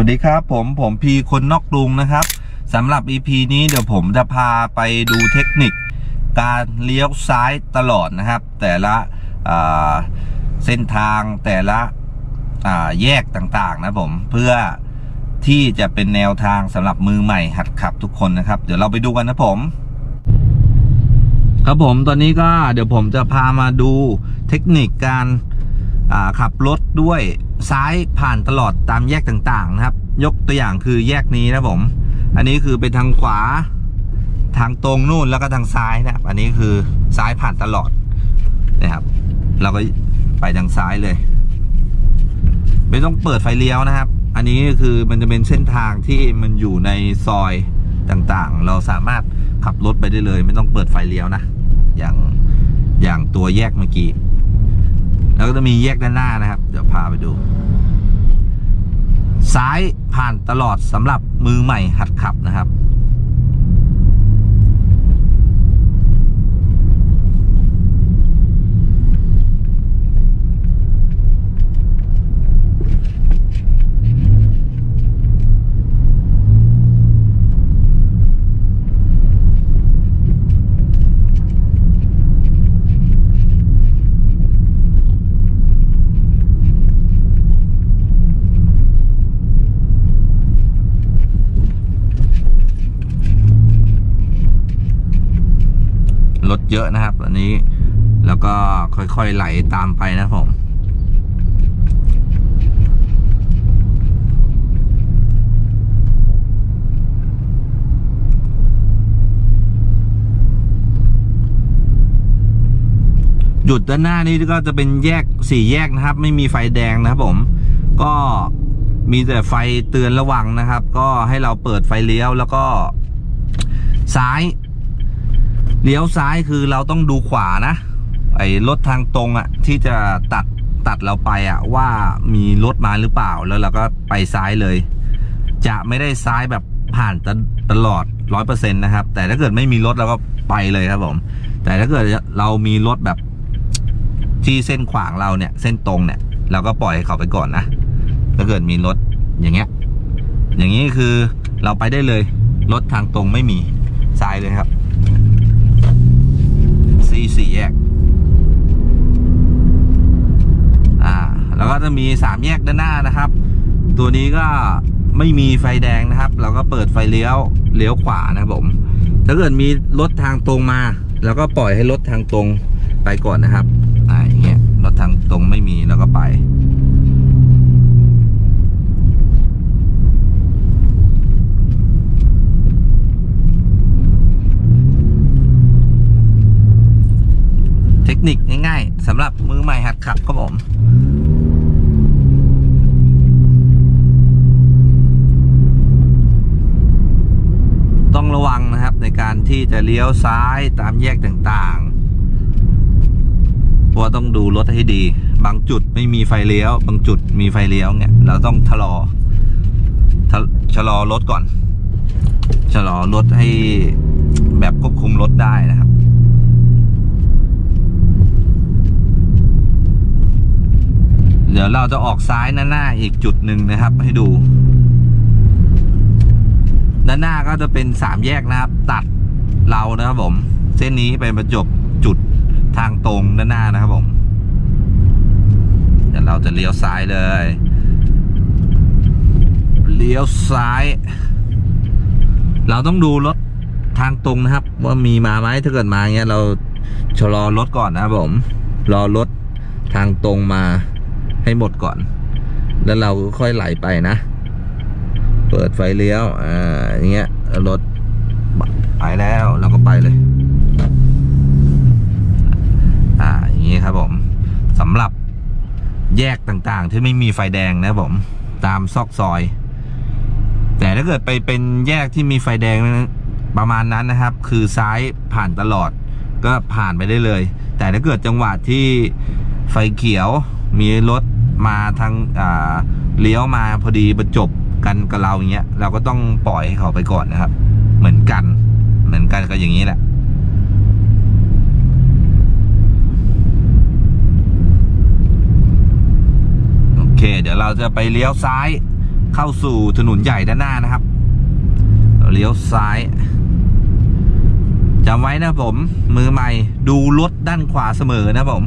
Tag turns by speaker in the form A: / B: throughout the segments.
A: วัสดีครับผมผมพีคนนอกกรุงนะครับสำหรับ EP นี้เดี๋ยวผมจะพาไปดูเทคนิค การเลี้ยวซ้ายตลอดนะครับ แต่ละเส้นทางแต่ละแยกต่างๆนะผมเพื่อที่จะเป็นแนวทางสำหรับมือใหม่หัดขับทุกคนนะครับ เดี๋ยวเราไปดูกันนะผม ครับผมตอนนี้ก็เดี๋ยวผมจะพามาดูเทคนิคการขับรถด้วย ซ้ายผ่านตลอดตามแยกต่างๆนะครับ ยกตัวอย่างคือแยกนี้นะผม อันนี้คือเป็นทางขวา ทางตรงนู่นแล้วก็ทางซ้ายนะครับ อันนี้คือซ้ายผ่านตลอดนะครับ เราก็ไปทางซ้ายเลย ไม่ต้องเปิดไฟเลี้ยวนะครับ อันนี้คือมันจะเป็นเส้นทางที่มันอยู่ในซอยต่างๆ เราสามารถขับรถไปได้เลย ไม่ต้องเปิดไฟเลี้ยวนะ อย่างอย่างตัวแยกเมื่อกี้ แล้วก็จะมีแยกด้านหน้านะครับ พาไปดู ซ้ายผ่านตลอดสำหรับมือใหม่หัดขับนะครับ รถเยอะนะครับอันนี้แล้วก็ค่อยๆไหลตามไปนะผมหยุดด้านหน้านี้ก็จะเป็นแยกสี่แยกนะครับ ไม่มีไฟแดงนะครับผม ก็มีแต่ไฟเตือนระวังนะครับ ก็ให้เราเปิดไฟเลี้ยวแล้วก็ ซ้าย เลี้ยวซ้ายคือเราต้องดูขวานะ ไอ้รถทางตรงอะที่จะตัดตัดเราไปอะว่ามีรถมาหรือเปล่าแล้วเราก็ไปซ้ายเลย จะไม่ได้ซ้ายแบบผ่านตตลอดร้อยเปอร์เซ็นต์นะครับ แต่ถ้าเกิดไม่มีรถเราก็ไปเลยครับผม แต่ถ้าเกิดเรามีรถแบบที่เส้นขวางเราเนี่ย เส้นตรงเนี่ยเราก็ปล่อยให้เขาไปก่อนนะถ้าเกิดมีรถอย่างเงี้ย อย่างนี้คือเราไปได้เลย รถทางตรงไม่มีซ้ายเลยครับ สี่สี่แยก อ่า แล้วก็จะมีสามแยกด้านหน้านะครับ ตัวนี้ก็ไม่มีไฟแดงนะครับ เราก็เปิดไฟเลี้ยวเลี้ยวขวานะครับผม ถ้าเกิดมีรถทางตรงมา แล้วก็ปล่อยให้รถทางตรงไปก่อนนะครับ อ่าอย่างเงี้ยรถทางตรงไม่มีแล้วก็ไป เท คนิคง่ายๆสำหรับมือใหม่หัดขับครับผมต้องระวังนะครับในการที่จะเลี้ยวซ้ายตามแยกต่างๆเพราะต้องดูรถให้ดี บางจุดไม่มีไฟเลี้ยว บางจุดมีไฟเลี้ยวเนี่ยเราต้องชะลอชะลอรถก่อนชะลอรถให้แบบควบคุมรถได้นะครับ ดี๋ยวเราจะออกซ้ายหน้าหน้าอีกจุดหนึ่งนะครับ ให้ดู ด้านหน้าก็จะเป็นสามแยกนะครับ ตัดเรานะครับผม เส้นนี้เป็นประจบจุดทางตรงด้านหน้านะครับผมเดี๋ยวเราจะเลี้ยวซ้ายเลย เลี้ยวซ้าย เราต้องดูรถทางตรงนะครับ ว่ามีมาไหมถ้าเกิดมาเงี้ยเราชะลอรถก่อนนะครับผม รอรถทางตรงมา ให้หมดก่อน แล้วเราก็ค่อยไหลไปนะ เปิดไฟเลี้ยวอ่าอย่างเงี้ยรถไปแล้วเราก็ไปเลย อ่าอย่างงี้ครับผมสำหรับแยกต่างๆ ที่ไม่มีไฟแดงนะผม ตามซอกซอย แต่ถ้าเกิดไปเป็นแยกที่มีไฟแดงประมาณนั้นนะครับ คือซ้ายผ่านตลอดก็ผ่านไปได้เลย แต่ถ้าเกิดจังหวะที่ไฟเขียวมีรถ มาทางอ่าเลี้ยวมาพอดีประจบกันกับเราอย่างเงี้ยเราก็ต้องปล่อยให้เขาไปก่อนนะครับ เหมือนกัน เหมือนกันก็อย่างนี้แหละโอเค เดี๋ยวเราจะไปเลี้ยวซ้ายเข้าสู่ถนนใหญ่ด้านหน้านะครับเลี้ยวซ้ายจำไว้นะผม มือใหม่ดูรถด้านขวาเสมอนะผม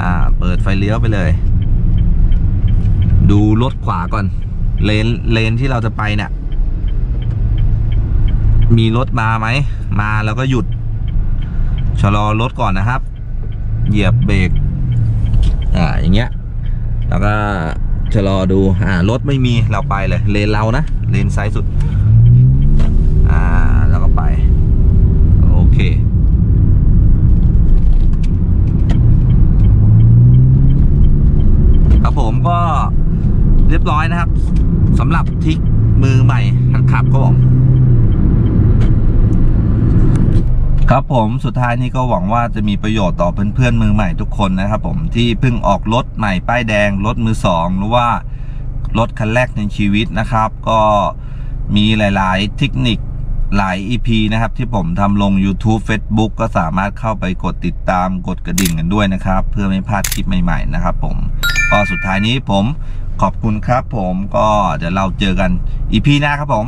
A: อ่า เปิดไฟเลี้ยวไปเลย ดูรถขวาก่อน เลนเลนที่เราจะไปเนี่ย มีรถมาไหม มาแล้วก็หยุด ชะลอรถก่อนนะครับ เหยียบเบรก อ่า อย่างเงี้ย แล้วก็ชะลอดู อ่า รถไม่มี เราไปเลย เลนเรานะ เลนซ้ายสุด อ่า แล้วก็ไป โอเคครับผมก็ เรียบร้อยนะครับสำหรับทิกมือใหม่หัดขับครับผมครับผมสุดท้ายนี้ก็หวังว่าจะมีประโยชน์ต่อเพื่อนๆมือใหม่ทุกคนนะครับผมที่เพิ่งออกรถใหม่ป้ายแดงรถมือสองหรือว่ารถคันแรกในชีวิตนะครับ ก็มีหลาย ๆ เทคนิคหลาย EP นะครับ ที่ผมทำลง YouTube Facebook ก็สามารถเข้าไปกดติดตามกดกระดิ่งกันด้วยนะครับ เพื่อไม่พลาดคลิปใหม่ ๆ นะครับผมก็สุดท้ายนี้ผม ขอบคุณครับผมก็เดี๋ยวเราเจอกันอีพีหน้าครับผม